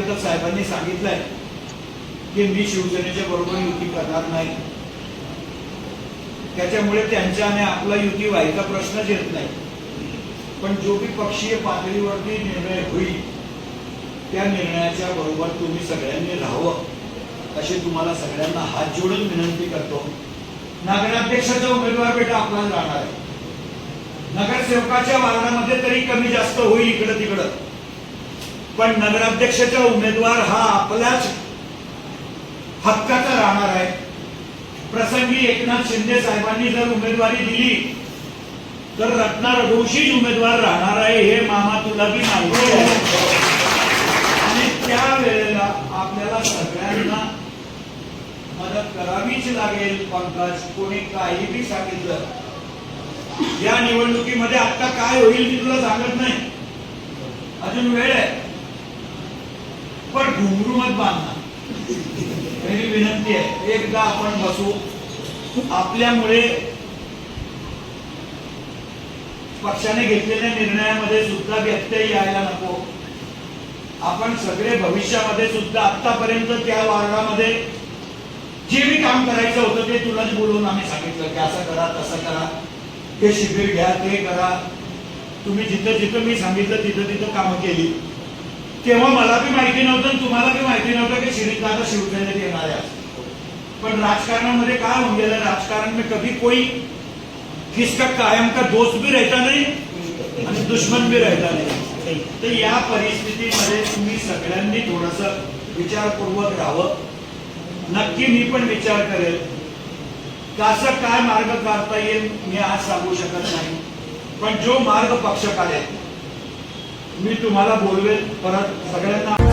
तर साहेबांनी सांगितलंय की मी शिवसेनेच्या बरोबर युती करणार नाही. त्याच्यामुळे त्यांच्या आणि आपला युती व्हायचा प्रश्नच येत नाही. पण जो बी पक्षीय पातळीवरती निर्णय होईल त्या निर्णयाच्या बरोबर तुम्ही सगळ्यांनी राहावं अशी तुम्हाला सगळ्यांना हात जोडून विनंती करतो. नगराध्यक्षाचा उमेदवार बेटा आपला राहणार आहे. नगरसेवकाच्या वारणामध्ये तरी कमी जास्त होईल इकडं तिकडं. पण नगराध्यक्षाचा उमेदवार हा आपल्याच हक्काचा राहणार आहे. प्रसंगी एकनाथ शिंदे साहेबांनी जर उमेदवारी दिली तर रत्ना रघुवंशीच उमेदवार राहणार आहे हे मामा तुला बी माहिती आहे. आणि त्या वेळेला आपल्याला सगळ्यांना मदत करावीच लागेल पंकज. कोणी काही बी सांगितलं. या निवडणुकीमध्ये आता काय होईल मी तुला सांगत नाही. अजून वेळ आहे. पण घुंगरू मत बांधणार. पहिली विनंती आहे एकदा आपण बसू. आपल्यामुळे पक्षाने घेतलेल्या निर्णयामध्ये सुद्धा व्यत्यय यायला नको. आपण सगळे भविष्यामध्ये सुद्धा आतापर्यंत त्या वार्डामध्ये जे मी काम करायचं होतं ते तुलाच बोलवून आम्ही सांगितलं की असं करा तसं करा. ते शिबिर घ्या ते करा. तुम्ही जिथं जिथं मी सांगितलं तिथं तिथं कामं केली. तेव्हा मला बी माहिती नव्हतं तुम्हाला बी माहिती नव्हतं की श्रीकांत दादा शिवसेनेत येणार आहे. पण राजकारणामध्ये काय होऊन गेलं? राजकारण में कभी कोई किसका कायम का दोस्त भी रहता नाही आणि दुश्मन भी रहता नाही. तर या परिस्थितीमध्ये तुम्ही सगळ्यांनी थोडस विचारपूर्वक राहावं. नक्की मी पण विचार करेल. कसं काय मार्ग काढता येईल मी आज सांगू शकत नाही. पण जो मार्ग पक्ष काढेल मी तुम्हाला बोलवेल परत सगळ्यांना